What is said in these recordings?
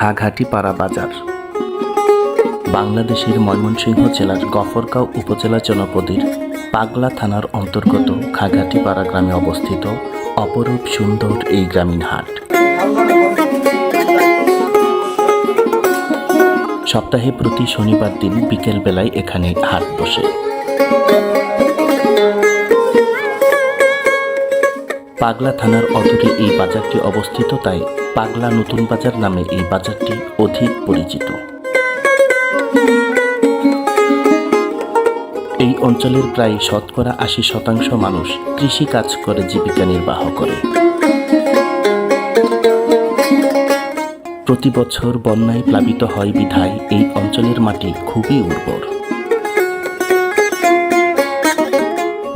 খাঘাটি পাড়া বাজার। বাংলাদেশের ময়মনসিংহ জেলার গফরগাঁও উপজেলা জনপদীর পাগলা থানার অন্তর্গত খাঘাটিপাড়া গ্রামে অবস্থিত অপরূপ সুন্দর এই গ্রামীণ হাট। সপ্তাহে প্রতি শনিবার দিন বিকেল বেলায় এখানে হাট বসে। পাগলা থানার অদূরে এই বাজারটি অবস্থিত, তাই পাগলা নতুন বাজার নামে এই বাজারটি অধিক পরিচিত। এই অঞ্চলের প্রায় শতকরা আশি শতাংশ মানুষ কৃষি কাজ করে, জীবিকা নির্বাহ করে। প্রতি বছর বন্যায় প্লাবিত হয় বিধায় এই অঞ্চলের মাটি খুবই উর্বর।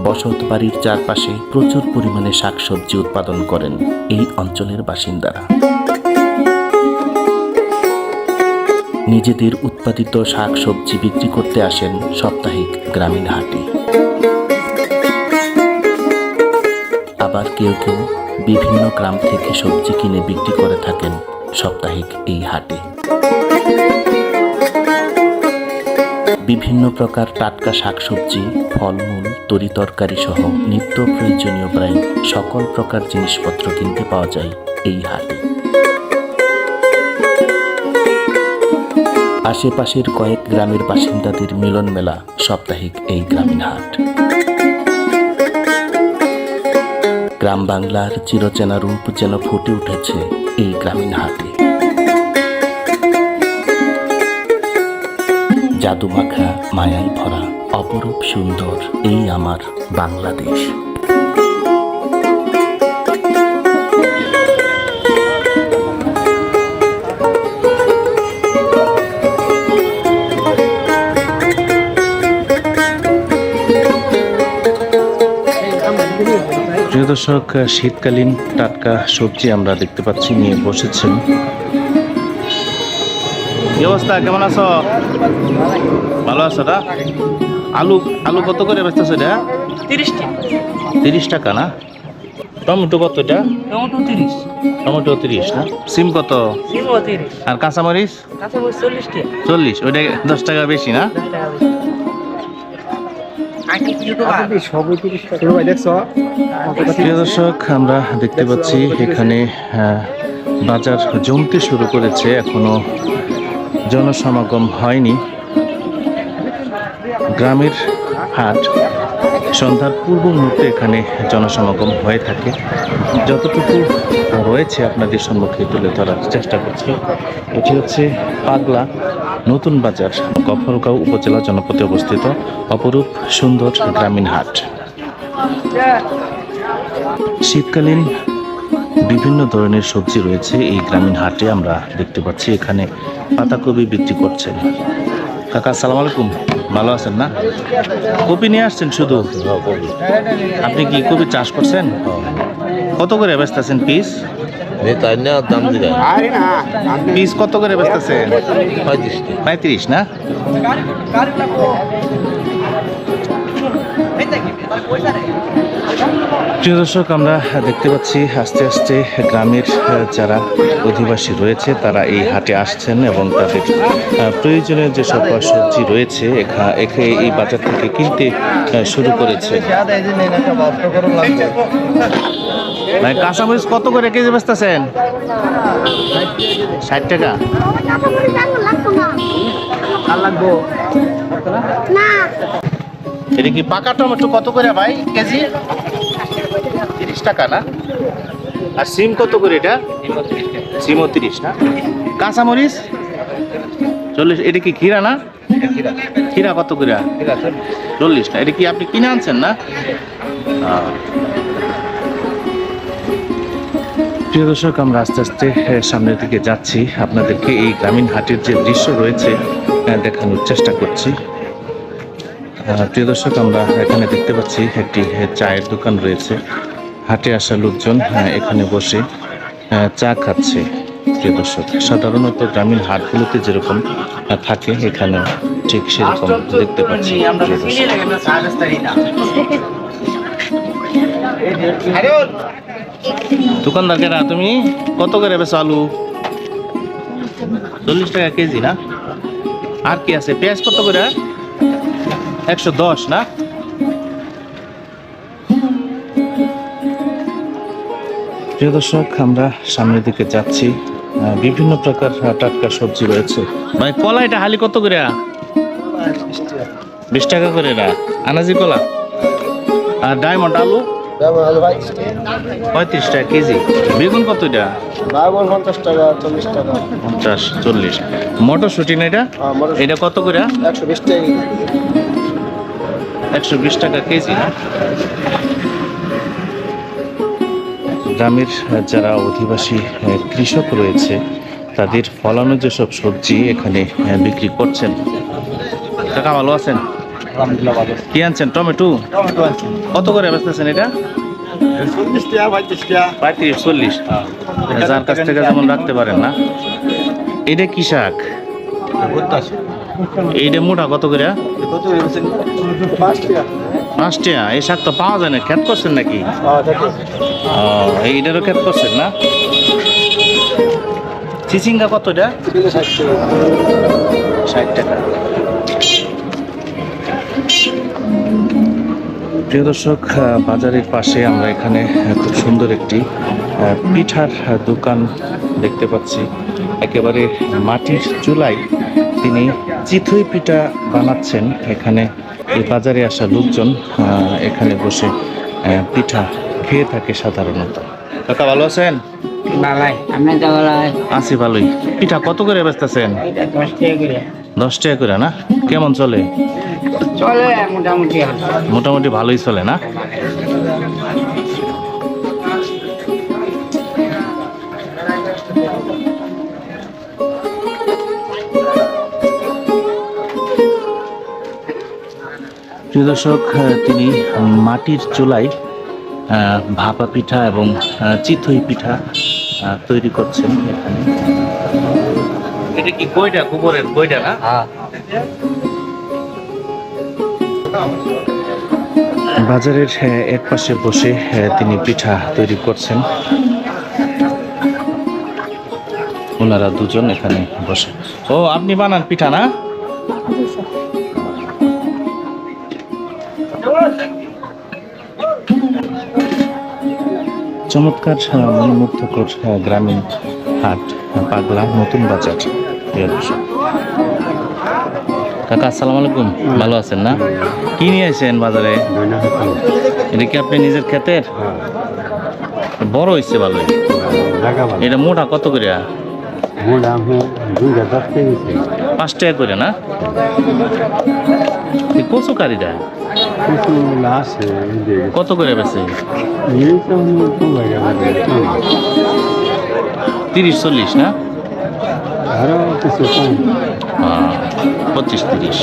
বসত বাড়ির চারপাশে প্রচুর পরিমাণে শাকসবজি উৎপাদন করেন এই অঞ্চলের বাসিন্দারা। নিজেদের উৎপাদিত শাকসবজি বিক্রি করতে আসেন সাপ্তাহিক গ্রামীণ হাটে। আবার কেউ কেউ বিভিন্ন গ্রাম থেকে সবজি কিনে বিক্রি করে থাকেন সাপ্তাহিক এই হাটে। বিভিন্ন প্রকার টাটকা শাকসবজি, ফলমূল, তরি তরকারি সহ নিত্য প্রয়োজনীয় প্রায় সকল প্রকার জিনিসপত্র কিনতে পাওয়া যায় এই হাটে। আশেপাশের কয়েক গ্রামের বাসিন্দাদের মিলন মেলা সাপ্তাহিক এই গ্রামীণ হাট। গ্রাম বাংলার চিরচেনা রূপ যেন ফুটে উঠেছে এই গ্রামীণ হাটে। জাদুমাখা মায়ায় ভরা, অপরূপ সুন্দর, এই আমার বাংলাদেশ। প্রিয় দর্শক, শীতকালীন টাটকা সবজি আমরা দেখতে পাচ্ছি, নিয়ে বসেছেন কি অবস্থা? কেমন আছো? ভালো আছো না? আলু আলু কত করে বেচতেছো এটা? তিরিশটি। তিরিশ টাকা না? টমেটো কত এটা? টমেটো তিরিশ। টমেটো তিরিশ না? সিম কত? আর কাঁচামরিচ? কাঁচামরিচ চল্লিশ ওইটা দশ টাকা বেশি না? টাকা প্রিয় দর্শক আমরা দেখতে পাচ্ছি এখানে বাজার জমতে শুরু করেছে এখনও। জনসমাগম হয়নি। গ্রামের হাট সন্ধ্যার পূর্ব মুহূর্তে এখানে জনসমাগম হয়ে থাকে। যতটুকু রয়েছে আপনাদের সম্মুখে তুলে ধরার চেষ্টা করছি। এটি হচ্ছে পাগলা নতুন বাজার, গফরগাঁও উপজেলা জনপদে অবস্থিত অপরূপ সুন্দর গ্রামীণ হাট। শীতকালীন বিভিন্ন ধরনের সবজি রয়েছে এই গ্রামীণ হাটে আমরা দেখতে পাচ্ছি। এখানে পাতাকপি বিক্রি করছেন। কাকা, আসসালামু আলাইকুম। ভালো আছেন না? কপি নিয়ে আসছেন শুধু? আপনি কি কপি চাষ করছেন? কত করে বেচতেছেন পিস? পিস কত করে বেচতেছেন? পঁয়ত্রিশ না? প্রিয় দর্শক, আমরা দেখতে পাচ্ছি আস্তে আস্তে গ্রামের যারা অধিবাসী রয়েছে, তারা এই হাটে আসছেন এবং তাদের প্রয়োজনীয় যে সব সবজি রয়েছে, এখা- এই বাজার থেকে কিনতে শুরু করেছে। কাঁচামরিচ কত করে কেজি বেচতেছেন? ষাট টাকা। এটা কি পাকা টমেটো কত করে ভাই, কেজি? টাকা না? আর সিম কত করে এটা? সিমও তিরিশ না? কাঁচামরিচ? চল্লিশ, এটা কি খিরা না? খিরা কত করে? চল্লিশ না। এটা কি আপনি কিনে আনছেন না। প্রিয় দর্শক, আমরা আস্তে আস্তে সামনের দিকে যাচ্ছি। আপনাদেরকে এই গ্রামীণ হাটের যে দৃশ্য রয়েছে দেখানোর চেষ্টা করছি। প্রিয় দর্শক, আমরা এখানে দেখতে পাচ্ছি একটি চায়ের দোকান রয়েছে। হাটে আসা লোকজন আহ, এখানে বসে আহ, চা খাচ্ছে প্রিয় দর্শক। সাধারণত গ্রামীণ হাটগুলোতে যেরকম থাকে এখানে ঠিক সেরকম দেখতে পাচ্ছি দোকানদার কেনা তুমি? কত করে বেছো আলু? চল্লিশ টাকা কেজি না? আর কি আছে? পেঁয়াজ কত করে? একশো দশ না? প্রিয় দর্শক আমরা সামনের দিকে যাচ্ছি। বিভিন্ন প্রকার টাটকা সবজি রয়েছে। ভাই কলা এটা হালি কত করে বিশ টাকা করে না আনাজি কলা? আর ডায়মন্ড আলু? পঁয়ত্রিশ টাকা কেজি। বেগুন কত এটা? বাবন পঞ্চাশ টাকা চল্লিশ। টাকা পঞ্চাশ চল্লিশ মটরশুটি না এটা? এটা কত করে একশো বিশ টাকা। একশো বিশ টাকা কেজি। না গ্রামের যারা অধিবাসী কৃষক রয়েছে তাদের ফলানো যেসব সবজি এখানে বিক্রি করছেন। কাকা ভালো আছেন? কি আনছেন? টমেটো? টমেটো কত করে বেচতেছেন এটা? পঁয়ত্রিশ চল্লিশ। যার কাছ থেকে যেমন রাখতে পারেন না। এটা কি শাক? এইটা মোটা কত করে? পাঁচ টাকা এই শাক তো পাওয়া যায় না, খেত করছেন নাকি? ও, এইটারও খেত করছেন না? চিচিঙ্গা কত এটা? কিলো ষাট টাকা। প্রিয় দর্শক বাজারের পাশে আমরা এখানে খুব সুন্দর একটি পিঠার দোকান দেখতে পাচ্ছি। একেবারে মাটির চুলায় তিনি চিথুই পিঠা বানাচ্ছেন এখানে। এই বাজারে আসা লোকজন এখানে বসে পিঠা খেয়ে থাকে সাধারণত। কাকা ভালো আছেন? তো বালাই আছি ভালোই। পিঠা কত করে বেচতেছেন? দশ টাকা করে। দশ টাকা করে না? কেমন চলে? চলে মোটামুটি মোটামুটি ভালোই চলে না? প্রিয় দর্শক তিনি মাটির চুলায় ভাপা পিঠা এবং চিতই পিঠা তৈরি করছেন এখানে। এটা কি কইটা? গোবরের কইটা না? হ্যাঁ। বাজারের এক পাশে বসে তিনি পিঠা তৈরি করছেন। ওনারা দুজন এখানে বসে। ও আপনি বানান পিঠা না? চমৎকার মনোমুগ্ধকর গ্রামীণ হাট পাগলা নতুন বাজার কাকা আসসালামু আলাইকুম। ভালো আছেন না? কি নিয়ে আসেন বাজারে? এটা কি আপনি নিজের ক্ষেতের? বড় হয়েছে ভালোই এটা মোটা কত করে? পাঁচ টাকা করে না? কচু কারিটা? কত করে বেছে তিরিশ চল্লিশ না? আহ, পঁচিশ তিরিশ।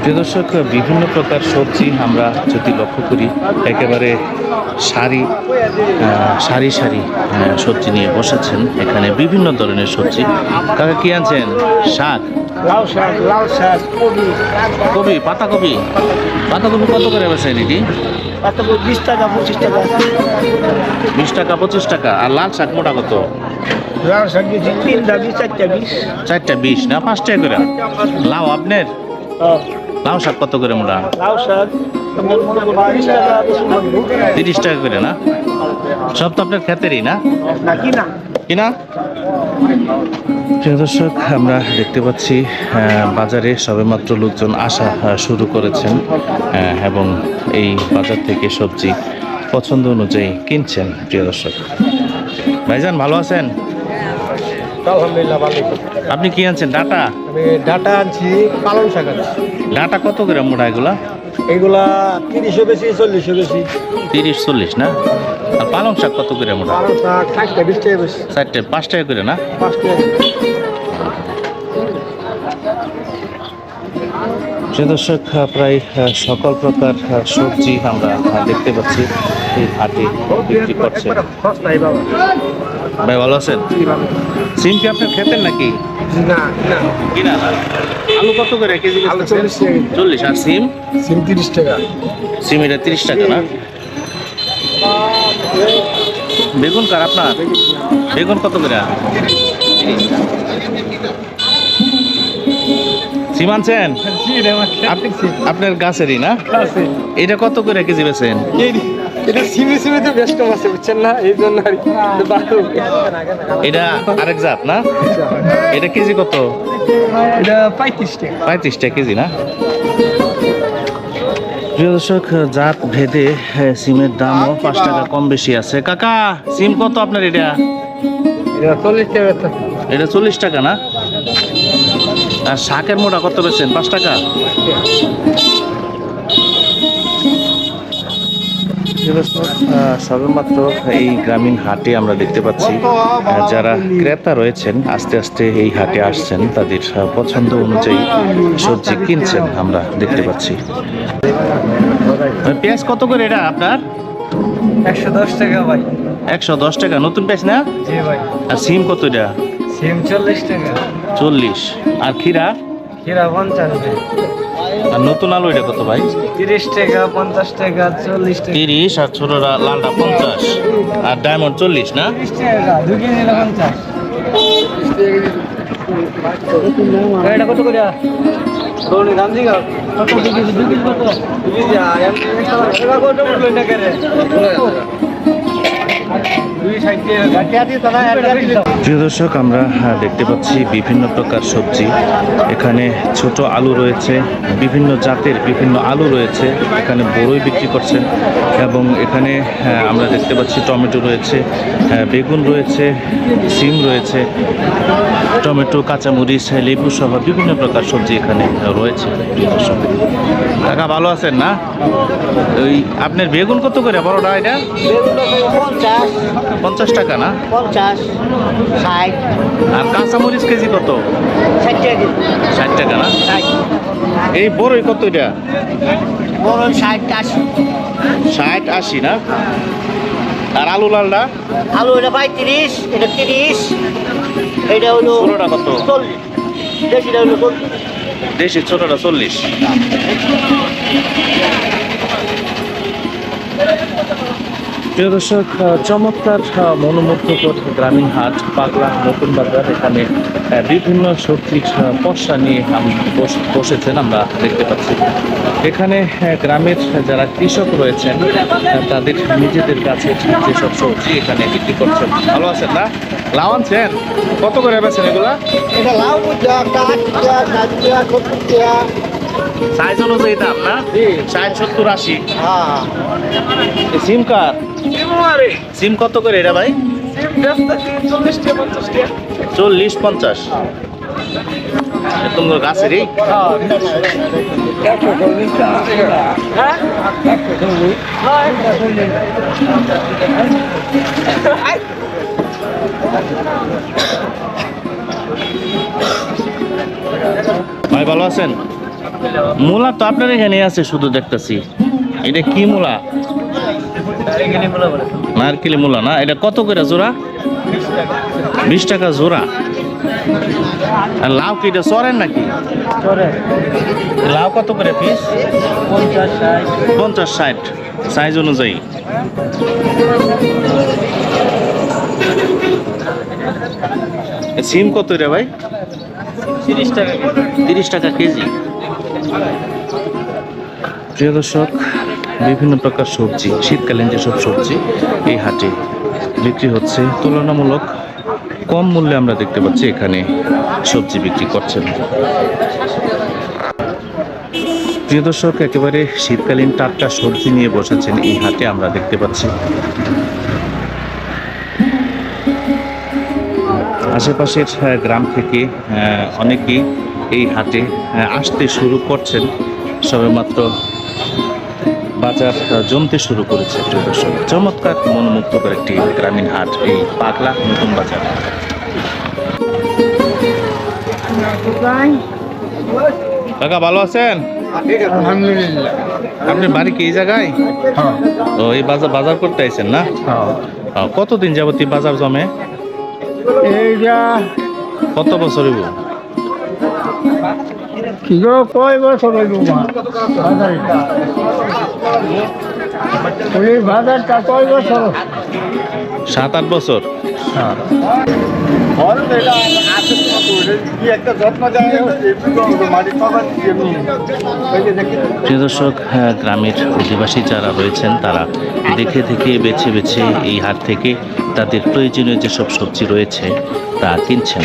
প্রিয় দর্শক বিভিন্ন প্রকার সবজি আমরা যদি লক্ষ্য করি একেবারে সারি সারি সারি সবজি নিয়ে বসেছেন এখানে বিভিন্ন ধরনের সবজি। কাকা কি আনছেন? শাক? লাউ শাক লাল শাক কবি কবি পাতাকপি পাতাকপি কত করে বেছেন এটি? পাতাকপি বিশ টাকা পঁচিশ টাকা। বিশ টাকা পঁচিশ টাকা। আর লাল শাক মোটা কত? লাল শাক তিনটা বিশ চারটা বিশ। চারটা বিশ না পাঁচ টাকা করে। লাউ আপনার? লাউ শাক কত করে মোটা? লাউ শাক। তিরিশ টাকা করে না? সব তো আপনার ক্ষেতেরই না? না কি না কিনা? প্রিয় দর্শক আমরা দেখতে পাচ্ছি বাজারে সবেমাত্র লোকজন আসা শুরু করেছেন এবং এই বাজার থেকে সবজি পছন্দ অনুযায়ী কিনছেন প্রিয় দর্শক। ভাইজান ভালো আছেন? আলহামদুলিল্লাহ ভালো আপনি কি আনছেন ডাটা? আমি ডাটা আনছি পালং শাক আনছি। ডাটা কত গ্রাম মোটা এগুলা? এগুলা তিরিশও বেশি চল্লিশও বেশি। তিরিশ চল্লিশ না? আর পালং শাক কত করে মোটা? পালং শাক ষাটটা বিশ টাকা বেশি। চারটে পাঁচ টাকা করে না? পাঁচ টাকা প্রিয় দর্শক প্রায় সকল প্রকার সবজি আমরা দেখতে পাচ্ছি। এই হাটে বিক্রি করছে ভাই ভালো আছেন? সিম কি আপনার খেতেন নাকি? না না। কিনা? আলু কত করে? কেজি আলু বেচতেছেন? 40 টাকা। চল্লিশ। আর সিম? সিম তিরিশ টাকা। সিম এটা তিরিশ টাকা না? বেগুন কার আপনার? বেগুন। কত করে? সিম আনছেন আপনার গাছেরই না? এটা কত করে কেজি বেছেন এটা সিমে সিমে তো বেশ কম আছে বুঝছেন না? এই জন্য আর। এটা আরেক জাত না? এটা কেজি কত? এটা পঁয়ত্রিশ টাকা। পঁয়ত্রিশ টাকা কেজি না? প্রিয় দর্শক জাত ভেদে হ্যাঁ, সিমের দামও পাঁচ টাকা কম বেশি আছে। কাকা সিম কত আপনার এটা? এটা চল্লিশ টাকা এটা চল্লিশ টাকা না? আর শাকের মোটা কত বেছেন পাঁচ টাকা। সবেমাত্র এই গ্রামীণ হাটে আমরা দেখতে পাচ্ছি যারা ক্রেতা রয়েছেন আস্তে আস্তে এই হাটে আসছেন তাদের পছন্দ অনুযায়ী সবজি কিনছেন আমরা দেখতে পাচ্ছি। পেঁয়াজ কত করে এটা আপনার? একশো দশ টাকা ভাই। একশো দশ টাকা। নতুন পেঁয়াজ না? ভাই। আর সিম কত এটা? সিম চল্লিশ টাকা। চল্লিশ। আর খিরা হিরা পঞ্চাশ আর নতুন আলু এটা কত ভাই? তিরিশ টাকা পঞ্চাশ টাকা চল্লিশ টাকা। তিরিশ আর ছোটরা লালটা পঞ্চাশ। আর ডায়মন্ড চল্লিশ না? দু কেজি পঞ্চাশ। এটা কত করে? ধরুন দাম দিগা কত দু কেজি কত? প্রিয় দর্শক আমরা দেখতে পাচ্ছি বিভিন্ন প্রকার সবজি। এখানে ছোট আলু রয়েছে বিভিন্ন জাতের বিভিন্ন আলু রয়েছে এখানে বড়ই বিক্রি করছেন এবং এখানে আমরা দেখতে পাচ্ছি টমেটো রয়েছে বেগুন রয়েছে সিম রয়েছে টমেটো কাঁচামরিচ লেবু সহ বিভিন্ন প্রকার সবজি এখানে রয়েছে প্রিয় দর্শক। কাকা ভালো আছেন না? ওই আপনার বেগুন কত করে? বড়টা এটা? পঞ্চাশ টাকা না? পঞ্চাশ ষাট। আর কাঁচামরিচ কেজি কত? ষাট টাকা ষাট টাকা না? এই বড়ই কত এটা? বড় ষাট আশি। ষাট আশি না? আর আলু লালটা? আলু এটা পঁয়ত্রিশ এটা তিরিশ এটা হলো ষোলোটা কত? চল্লিশ। দেশিটা হলো দেশি ছোটটা চল্লিশ। প্রিয় দর্শক চমৎকার মনোমুগ্ধকর গ্রামীণ হাট, পাগলা নতুন বাজার। এখানে বিভিন্ন সবজির পশা নিয়ে আম- বস- বসেছেন আমরা দেখতে পাচ্ছি। এখানে গ্রামের যারা কৃষক রয়েছেন তাদের নিজেদের কাছে যেসব সবজি এখানে বিক্রি করছেন। ভালো আছেন না? লাউ আনছেন? কত করে বেছেন এগুলা? এটা লাউ সাইজ অনুযায়ী দাম না? ষাট সত্তর আশি। হ্যাঁ। সিম কার? সিম কত করে এটা ভাই? চল্লিশ পঞ্চাশ চল্লিশ পঞ্চাশ। ভাই ভালো আছেন? মূলা তো আপনার এখানে আছে, শুধু দেখতেছি। এটা কি মূলা? নারকেলি মূলা না? এটা কত করে জোড়া? বিশ টাকা জোড়া। আর লাউ কি এটা সরেন নাকি? লাউ কত করে পিস পঞ্চাশ ষাট। সাইজ অনুযায়ী। সিম কত রে ভাই? তিরিশ টাকা তিরিশ টাকা কেজি? প্রিয় দর্শক, বিভিন্ন প্রকার সবজি, শীতকালীন যেসব সবজি এই হাটে বিক্রি হচ্ছে। তুলনামূলক কম মূল্যে আমরা দেখতে পাচ্ছি এখানে সবজি বিক্রি করছেন। প্রিয় দর্শক, একেবারে শীতকালীন টাটকা সবজি নিয়ে বসেছেন এই হাটে আমরা দেখতে পাচ্ছি। আশেপাশের গ্রাম থেকে অনেকেই এই হাটে আসতে শুরু করছেন। সবেমাত্র বাজার জমতে শুরু করেছে দর্শক। চমৎকার মনোমুগ্ধকর একটি গ্রামীণ হাট এই পাগলা নতুন বাজার। কাকা ভালো আছেন? আলহামদুলিল্লাহ। আপনি বাড়ি কি এই জায়গায়? ও এই বাজার বাজার করতে আইছেন না? ও, কতদিন যাবত বাজার জমে? এইটা কত বছর হইব? কি গো কয় বছর হইব মা? বাজারটা ওই বাজারটা কয় বছর সাত আট বছর। প্রিয় দর্শক হ্যাঁ, গ্রামের অধিবাসী যারা রয়েছেন তারা দেখে দেখে বেছে বেছে এই হাট থেকে তাদের প্রয়োজনীয় যেসব সবজি রয়েছে তা কিনছেন।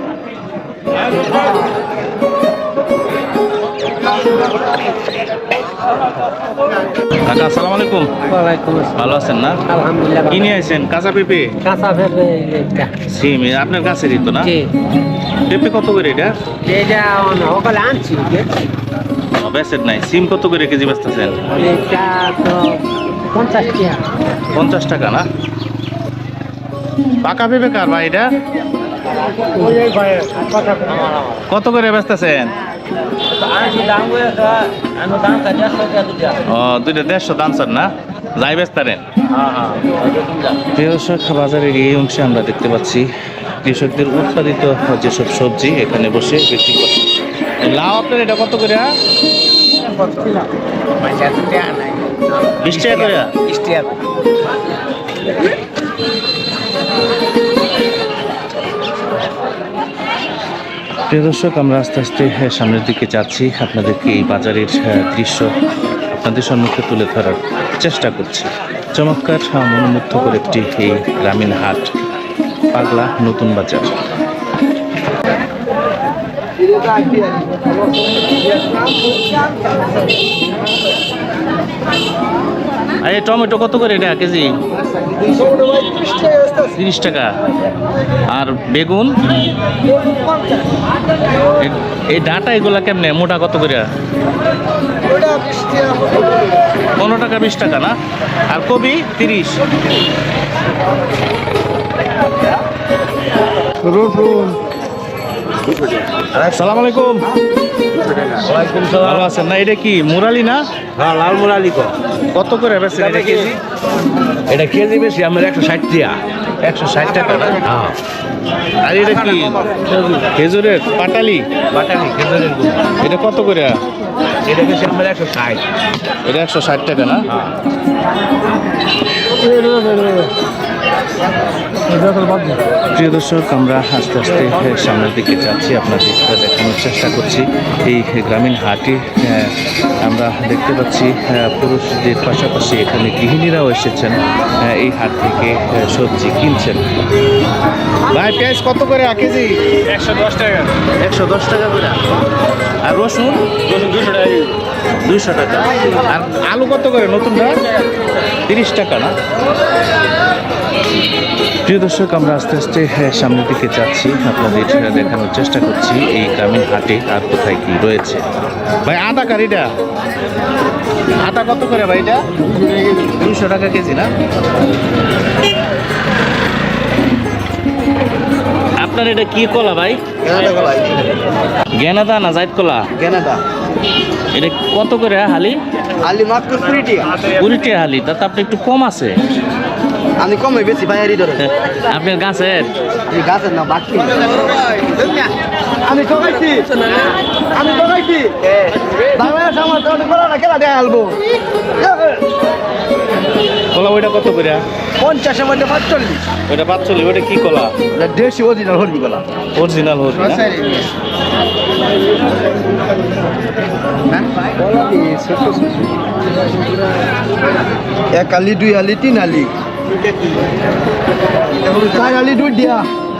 কাকা আসসালামু আলাইকুম। ওয়ালাইকুম আসসালাম। ভালো আছেন না? আলহামদুলিল্লাহ কি নিয়ে আছেন কাঁচা পেঁপে? কাঁচা ভেবে এটা সিম আপনার কাছেরই তো না? জি। পেঁপে কত করে এটা? এটা ওখানে আনছি বেসেট নাই। সিম কত করে কেজি বেচতেছেন? এটা তো পঞ্চাশ টাকা। পঞ্চাশ টাকা না? পাকা পেঁপে কার ভাই এটা? কত করে বেচতেছেন? ও দুইটা দেড়শো দাম স্যার না? যাই বেচতারেন। দর্শক বাজারের এই অংশে আমরা দেখতে পাচ্ছি কৃষকদের উৎপাদিত যেসব সবজি এখানে বসে বিক্রি করছে। লাউ আপনার এটা কত করে বিশ টাকা করে। প্রিয় দর্শক আমরা আস্তে আস্তে আহ, সামনের দিকে যাচ্ছি। আপনাদেরকে এই বাজারের আহ, দৃশ্য আপনাদের সম্মুখে তুলে ধরার চেষ্টা করছি। চমৎকার আহ, মনোমুগ্ধকর একটি এই গ্রামীণ হাট পাগলা নতুন বাজার। টমেটো কত করে এটা কেজি? তিরিশ টাকা। আর বেগুন? এই ডাটা এগুলা কেমনে? মোটা কত করে? পনেরো টাকা বিশ টাকা না? আর কবি তিরিশ। রসুন। সালাম আলাইকুম। ভালো আছেন না? এটা কি মুরালি না? হ্যাঁ লাল মুরালি কত করে বেছেন এটা কেজি? এটা কেজি বেশি আমার একশো ষাট টিয়া একশো ষাট টাকা না? হ্যাঁ। আর এটা কি? খেজুরের? পাটালি? পাটালি খেজুরের গুড়। এটা কত করে? এটা বেশি আমার একশো ষাট। এটা একশো ষাট টাকা না? প্রিয় দর্শক আমরা আস্তে আস্তে সামনের দিকে যাচ্ছি। আপনাদের দেখানোর চেষ্টা করছি। এই গ্রামীণ হাটে আমরা দেখতে পাচ্ছি পুরুষদের পাশাপাশি এখানে গৃহিণীরাও এসেছেন। এই হাট থেকে সবজি কিনছেন। ভাই পেঁয়াজ কত করে এক কেজি? একশো দশ টাকা। একশো দশ টাকা করে। আর রসুন? রসুন দুশো টাকা দুইশো টাকা। আর আলু কত করে নতুনটা তিরিশ টাকা না? প্রিয় দর্শক আমরা আস্তে আস্তে হ্যাঁ, সামনের দিকে যাচ্ছি। আপনাদের দেখানোর চেষ্টা করছি এই গ্রামীণ হাটে আর কোথায় কি রয়েছে। ভাই আদা কারিটা আদা কত করে ভাই এটা? দুইশো টাকা কেজি না? আপনার এটা কি কলা ভাই? গেনাদা না জাইত কলা? কেনাদা এটা কত করে হালি? আলি মাত্র কুড়ি টিয়া কুড়ি টাকা হালি তাতে আপনি একটু কম আছে। আমি কমে বেশি বাইরে ধরে। আপনার গাছের? গাছের না বাকি আমি ঠকাইছি। আমি ঠকাইছি। বাংলাদেশ আমার তো করা না খেলা দেয়া আলবো। কলা ওইটা কত করে? পঞ্চাশের মধ্যে পাঁচচল্লিশ। ওইটা পাঁচচল্লিশ ওইটা কি কলা? দেড়শি অরিজিনাল হলদি গলা অরিজিনাল হরি এক আলি দুই আলি তিন আলি। চার আলি দুধ দিয়া আপনার প্রিয়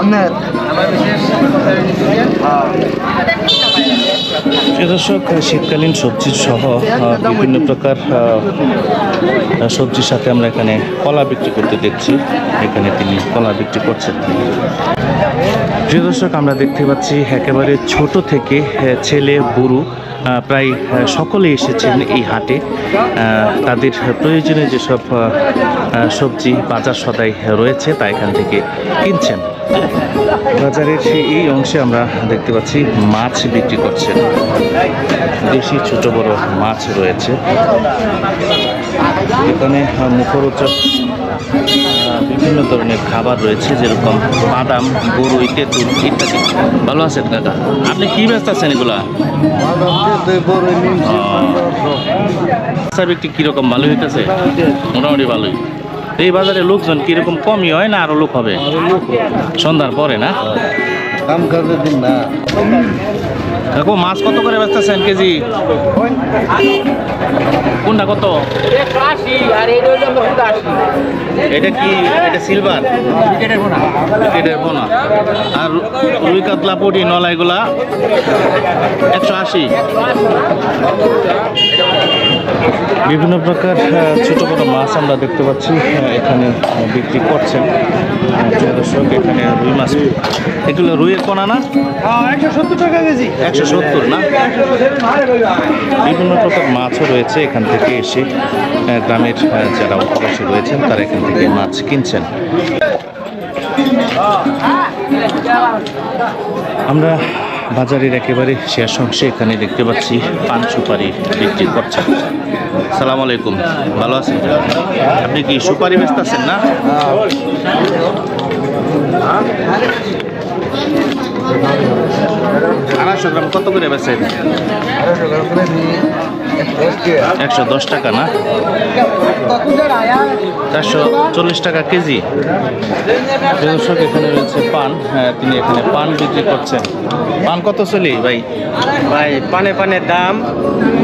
দর্শক শীতকালীন সবজির সহ বিভিন্ন প্রকার সবজির সাথে আমরা এখানে কলা বিক্রি করতে দেখছি। এখানে তিনি কলা বিক্রি করছেন। প্রিয় দর্শক, আমরা দেখতে পাচ্ছি একেবারে ছোট থেকে ছেলে, বুড়ো প্রায় সকলে এসেছেন এই হাটে। তাদের প্রয়োজনীয় যেসব সবজি বাজার সদাই রয়েছে, তা এখান থেকে কিনছেন। বাজারের সেই এই অংশে আমরা দেখতে পাচ্ছি মাছ বিক্রি করছেন দেশি ছোট বড় মাছ রয়েছে। এখানে মুখরোচক বিভিন্ন ধরনের খাবার রয়েছে যেরকম বাদাম গরুই তেঁতুল ইত্যাদি। ভালো আছেন কাকা? আপনি কি ব্যস্ত আছেন এগুলা? স্যার বিক্রি কীরকম ভালো হইতেছে? মোটামুটি ভালোই। এই বাজারে লোকজন কীরকম কমই হয় না আরও লোক হবে? সন্ধ্যার পরে না? কাম কাজের দিন না। কাকু মাছ কত করে বেচতেছেন কেজি? কোনটা কত? এটা কি? এটা সিলভার? ক্রিকেটের পোনা আর রুই কাতলা পুটি নলা এগুলা একশো আশি। বিভিন্ন প্রকার ছোট বড় মাছ আমরা দেখতে পাচ্ছি এখানে বিক্রি করছেন দর্শক, এখানে রুই মাছ। এগুলো রুইয়ের পোনা না? একশো সত্তর টাকা কেজি একশো সত্তর না? বিভিন্ন প্রকার মাছও রয়েছে এখান থেকে এসে গ্রামের যারা উপবাসী রয়েছেন, তারা এখান থেকে মাছ কিনছেন। আমরা বাজারের একেবারে শেষ অংশে এখানে দেখতে পাচ্ছি পান সুপারি বিক্রি করছেন সালাম আলাইকুম। ভালো আছেন? আপনি কি সুপারি ব্যস্ত আছেন না? আড়াইশো গ্রাম কত করে বেচেন একশো দশ টাকা না? চারশো চল্লিশ টাকা কেজি। দর্শক এখানে রয়েছে পান। হ্যাঁ, তিনি এখানে পান বিক্রি করছেন। পান কত চলি ভাই? ভাই পানে পানে দাম।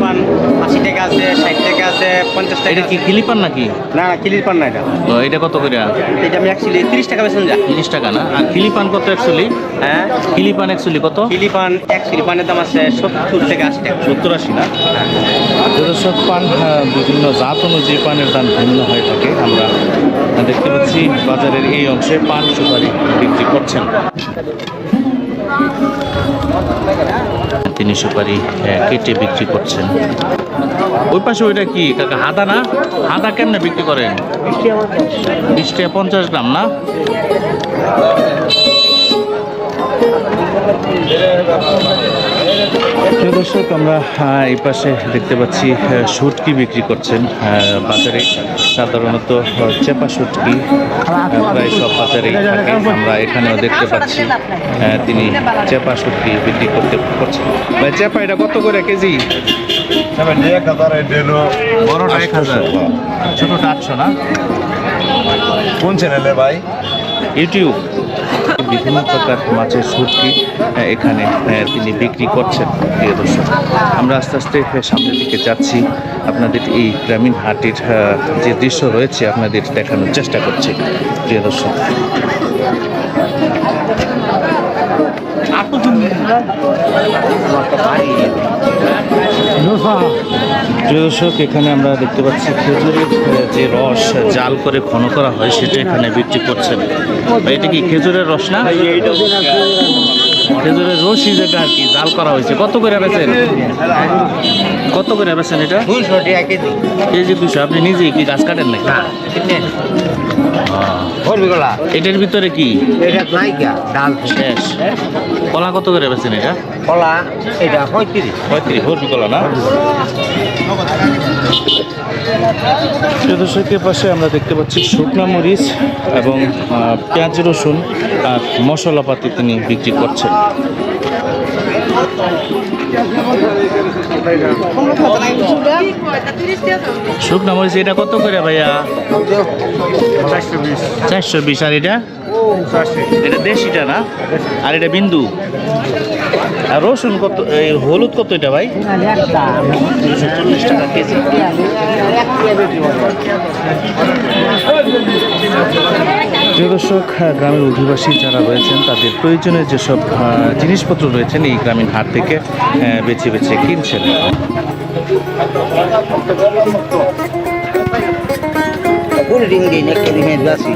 পান আশি টাকা আছে ষাট টাকা আছে পঞ্চাশ টাকা এটা কি কিলি পান নাকি? না না কিলির পান না এটা। এটা কত করে? এটা আমি অ্যাকচুয়ালি তিরিশ টাকা বেছেন যা তিরিশ টাকা না? আর কিলি পান কত অ্যাকচুয়ালি হ্যাঁ? কিলি পান অ্যাকচুয়ালি কত? কিলি পান অ্যাকচুয়ালি পানের দাম আছে সত্তর থেকে আশি টাকা। সত্তর আশি না? দর্শক পান বিভিন্ন জাত অনুযায়ী পানের দাম ভিন্ন হয়ে থাকে। আমরা দেখতে পাচ্ছি বাজারের এই অংশে পান সুপারি বিক্রি করছেন। তিনি সুপারি কেটে বিক্রি করছেন। ওই পাশে ওইটা কি? কাকা হাদা না? হাদা কেমনে বিক্রি করেন? বিশ টাকা পঞ্চাশ গ্রাম না? প্রিয় দর্শক আমরা এই পাশে দেখতে পাচ্ছি শুটকি বিক্রি করছেন বাজারে। সাধারণত চেপা আহ, প্রায় সব বাজারেই থাকে। আমরা এখানেও দেখতে পাচ্ছি তিনি চেপা শুটকি বিক্রি করতে করছেন। ভাই চেপা এটা কত করে কেজি? বড়টা এক হাজার ছোটটা আটশো না? কোন চ্যানেলে ভাই? ইউটিউব। বিভিন্ন প্রকার মাছের আহ, এখানে তিনি বিক্রি করছেন প্রিয় দর্শক। আমরা আস্তে আস্তে সামনের দিকে যাচ্ছি। আপনাদের এই গ্রামীণ হাটের যে দৃশ্য রয়েছে আপনাদের দেখানোর চেষ্টা করছি প্রিয় দর্শক। প্রিয় দর্শক এখানে আমরা দেখতে পাচ্ছি খেজুরের যে রস জাল করে ঘন করা হয় সেটা এখানে বিক্রি করছেন। এটা কি খেজুরের রস না? খেজুরের রসই যেটা আর কি জাল করা হয়েছে। কত করে বেছেন কত করে বেছেন এটা? কেজি। কেজি দুশো আপনি নিজেই কি গাছ কাটেন নাকি? এটার ভিতরে কি? এটা নাইকা ডাল শেষ। কলা কত করে বেছেন এটা? কলা এটা পঁয়ত্রিশ। পঁয়ত্রিশ ভর্তি কলা না দর্শকের পাশে আমরা দেখতে পাচ্ছি শুকনা মরিচ এবং পেঁয়াজ রসুন আর মশলাপাতি তিনি বিক্রি করছেন। শুকনা মরিচ, এটা কত করে ভাইয়া? চারশো বিশ। আর এটা? এটা দেশিটা না? আর এটা বিন্দু? আর রসুন কত, এই হলুদ কত এটা ভাই? দুশো চল্লিশ টাকা কেজি। প্রিয় দর্শক গ্রামের অধিবাসী যারা রয়েছেন, তাদের প্রয়োজনীয় যেসব জিনিসপত্র রয়েছেন, এই গ্রামীণ হাট থেকে বেছে বেছে কিনছেন ফুল.